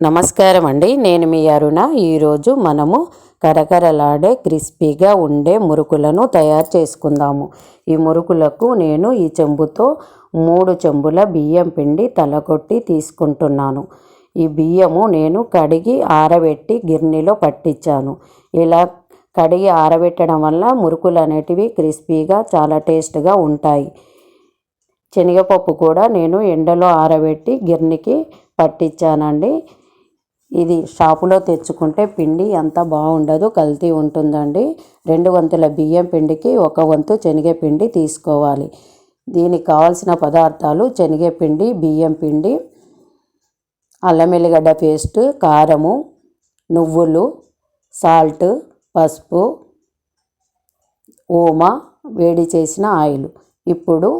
నమస్కారం అండి నేను మీ అరుణ. ఈరోజు మనము కరకరలాడే క్రిస్పీగా ఉండే మురుకులను తయారు చేసుకుందాము. ఈ మురుకులకు నేను ఈ చెంబుతో మూడు చెంబుల బియ్యం పిండి తలకొట్టి తీసుకుంటున్నాను. ఈ బియ్యము నేను కడిగి ఆరబెట్టి గిర్నీలో పట్టించాను. ఇలా కడిగి ఆరబెట్టడం వల్ల మురుకులు అనేటివి క్రిస్పీగా చాలా టేస్ట్గా ఉంటాయి. శనగపప్పు కూడా నేను ఎండలో ఆరబెట్టి గిర్నికి పట్టించానండి. ఇది షాపులో తెచ్చుకుంటే పిండి అంత బాగుండదు కల్తీ ఉంటుందండి. రెండు వంతుల బియ్యం పిండికి ఒక వంతు శనగపిండి తీసుకోవాలి. దీనికి కావాల్సిన పదార్థాలు శనగపిండి బియ్యం పిండి అల్లం ఎల్లిగడ్డ పేస్ట్ కారము నువ్వులు సాల్ట్ పసుపు ఓమా వేడి చేసిన ఆయిల్. ఇప్పుడు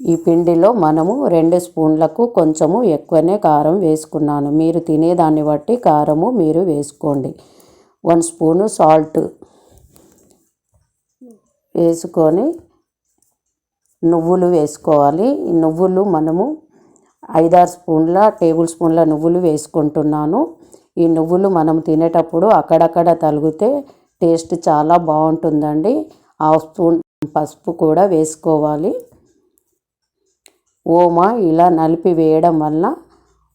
ఈ పిండిలో మనము రెండు స్పూన్లకు కొంచెము ఎక్కువనే కారం వేసుకున్నాను. మీరు తినేదాన్ని బట్టి కారము మీరు వేసుకోండి. వన్ స్పూను సాల్ట్ వేసుకొని నువ్వులు వేసుకోవాలి. ఈ నువ్వులు మనము ఐదారు స్పూన్ల టేబుల్ స్పూన్ల నువ్వులు వేసుకుంటున్నాను. ఈ నువ్వులు మనం తినేటప్పుడు అక్కడక్కడ తలిగితే టేస్ట్ చాలా బాగుంటుందండి. హాఫ్ స్పూన్ పసుపు కూడా వేసుకోవాలి. ఓమ ఇలా నలిపి వేయడం వల్ల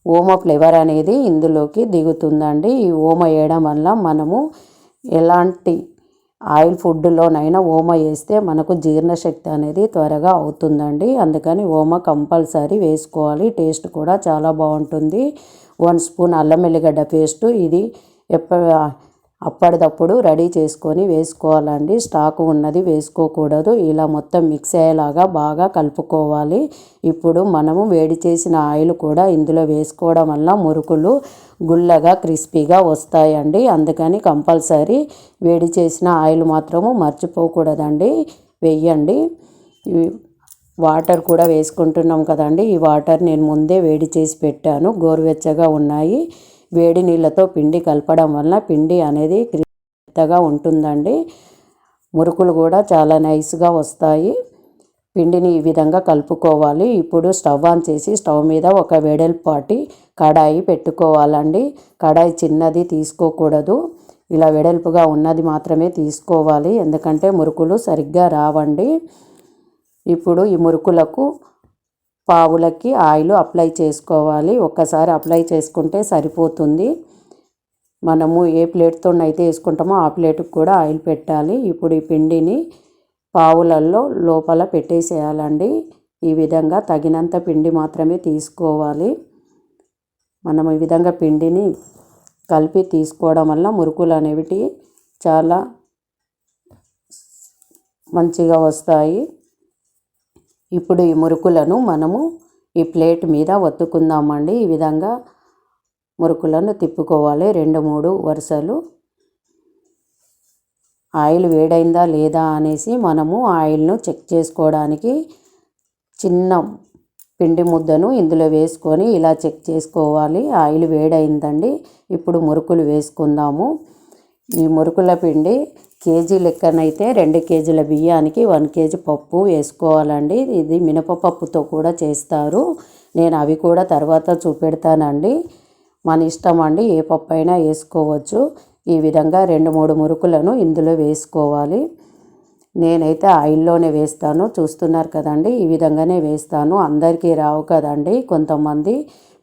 ఓమ ఫ్లేవర్ అనేది ఇందులోకి దిగుతుందండి. ఈ ఓమ వేయడం వల్ల మనము ఎలాంటి ఆయిల్ ఫుడ్లోనైనా ఓమ వేస్తే మనకు జీర్ణశక్తి అనేది త్వరగా అవుతుందండి. అందుకని ఓమ కంపల్సరీ వేసుకోవాలి. టేస్ట్ కూడా చాలా బాగుంటుంది. వన్ స్పూన్ అల్లం ఎల్లిగడ్డ పేస్టు ఇది ఎప్ప అప్పటిదప్పుడు రెడీ చేసుకొని వేసుకోవాలండి. స్టాక్ ఉన్నది వేసుకోకూడదు. ఇలా మొత్తం మిక్స్ అయ్యేలాగా బాగా కలుపుకోవాలి. ఇప్పుడు మనము వేడి చేసిన ఆయిల్ కూడా ఇందులో వేసుకోవడం వల్ల మురుకులు గుల్లగా క్రిస్పీగా వస్తాయండి. అందుకని కంపల్సరీ వేడి చేసిన ఆయిల్ మాత్రము మర్చిపోకూడదండి. వెయ్యండి వాటర్ కూడా వేసుకుంటున్నాం కదండి. ఈ వాటర్ నేను ముందే వేడి చేసి పెట్టాను. గోరువెచ్చగా ఉన్నాయి. వేడి నీళ్ళతో పిండి కలపడం వల్ల పిండి అనేది మెత్తగా ఉంటుందండి. మురుకులు కూడా చాలా నైస్గా వస్తాయి. పిండిని ఈ విధంగా కలుపుకోవాలి. ఇప్పుడు స్టవ్ ఆన్ చేసి స్టవ్ మీద ఒక వెడల్పాటి కడాయి పెట్టుకోవాలండి. కడాయి చిన్నది తీసుకోకూడదు. ఇలా వెడల్పుగా ఉన్నది మాత్రమే తీసుకోవాలి. ఎందుకంటే మురుకులు సరిగ్గా రావండి. ఇప్పుడు ఈ మురుకులకు పావులకి ఆయిల్ అప్లై చేసుకోవాలి. ఒక్కసారి అప్లై చేసుకుంటే సరిపోతుంది. మనము ఏ ప్లేట్తో అయితే వేసుకుంటామో ఆ ప్లేట్కి కూడా ఆయిల్ పెట్టాలి. ఇప్పుడు ఈ పిండిని పావులల్లో లోపల పెట్టేసేయాలండి. ఈ విధంగా తగినంత పిండి మాత్రమే తీసుకోవాలి. మనం ఈ విధంగా పిండిని కలిపి తీసుకోవడం వల్ల మురుకులు అనేవి చాలా మంచిగా వస్తాయి. ఇప్పుడు ఈ మురుకులను మనము ఈ ప్లేట్ మీద ఒత్తుకుందామండి. ఈ విధంగా మురుకులను తిప్పుకోవాలి. రెండు మూడు వరుసలు. ఆయిల్ వేడైందా లేదా అనేసి మనము ఆయిల్ను చెక్ చేసుకోవడానికి చిన్న పిండి ముద్దను ఇందులో వేసుకొని ఇలా చెక్ చేసుకోవాలి. ఆయిల్ వేడైందండి. ఇప్పుడు మురుకులు వేసుకుందాము. ఈ మురుకుల పిండి కేజీ లెక్కనైతే రెండు కేజీల బియ్యానికి వన్ కేజీ పప్పు వేసుకోవాలండి. ఇది మినపపప్పుతో కూడా చేస్తారు. నేను అవి కూడా తర్వాత చూపెడతానండి. మన ఇష్టం అండి ఏ పప్పు అయినా వేసుకోవచ్చు. ఈ విధంగా రెండు మూడు మురుకులను ఇందులో వేసుకోవాలి. నేనైతే ఆయిల్లోనే వేస్తాను. చూస్తున్నారు కదండి ఈ విధంగానే వేస్తాను. అందరికీ రావు కదండి కొంతమంది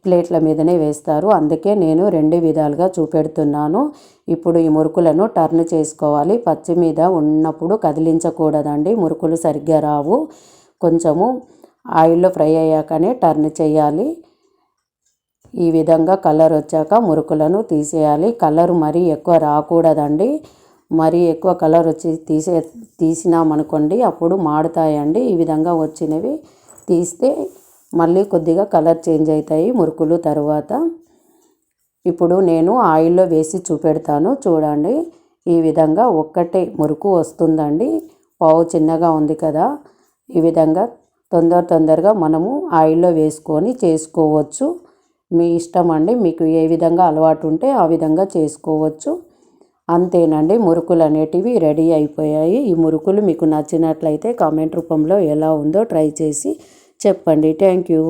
ప్లేట్ల మీదనే వేస్తారు. అందుకే నేను రెండు విధాలుగా చూపెడుతున్నాను. ఇప్పుడు ఈ మురుకులను టర్న్ చేసుకోవాలి. పచ్చి మీద ఉన్నప్పుడు కదిలించకూడదండి మురుకులు సరిగ్గా రావు. కొంచెము ఆయిల్లో ఫ్రై అయ్యాకనే టర్న్ చేయాలి. ఈ విధంగా కలర్ వచ్చాక మురుకులను తీసేయాలి. కలర్ మరీ ఎక్కువ రాకూడదండి. మరీ ఎక్కువ కలర్ వచ్చి తీసే తీసినామనుకోండి అప్పుడు మాడుతాయండి. ఈ విధంగా వచ్చినవి తీస్తే మళ్ళీ కొద్దిగా కలర్ చేంజ్ అవుతాయి మురుకులు తర్వాత. ఇప్పుడు నేను ఆయిల్లో వేసి చూపెడతాను చూడండి. ఈ విధంగా ఒక్కటే మురుకు వస్తుందండి. పావు చిన్నగా ఉంది కదా. ఈ విధంగా తొందర తొందరగా మనము ఆయిల్లో వేసుకొని చేసుకోవచ్చు. మీ ఇష్టం అండి మీకు ఏ విధంగా అలవాటు ఉంటే ఆ విధంగా చేసుకోవచ్చు. అంతేనండి. మురుకులు అనేటివి రెడీ అయిపోయాయి. ఈ మురుకులు మీకు నచ్చినట్లయితే కామెంట్ రూపంలో ఎలా ఉందో ట్రై చేసి చెప్పండి. Thank you.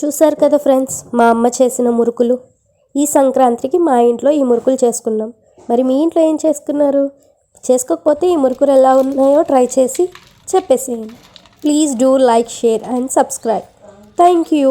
చూసారు కదా ఫ్రెండ్స్ మా అమ్మ చేసిన మురుకులు. ఈ సంక్రాంతికి మా ఇంట్లో ఈ మురుకులు చేసుకున్నాం. మరి మీ ఇంట్లో ఏం చేసుకున్నారు? చేసుకోకపోతే ఈ మురుకులు ఎలా ఉన్నాయో ట్రై చేసి చెప్పేసేయండి. Please do like share and subscribe. Thank you.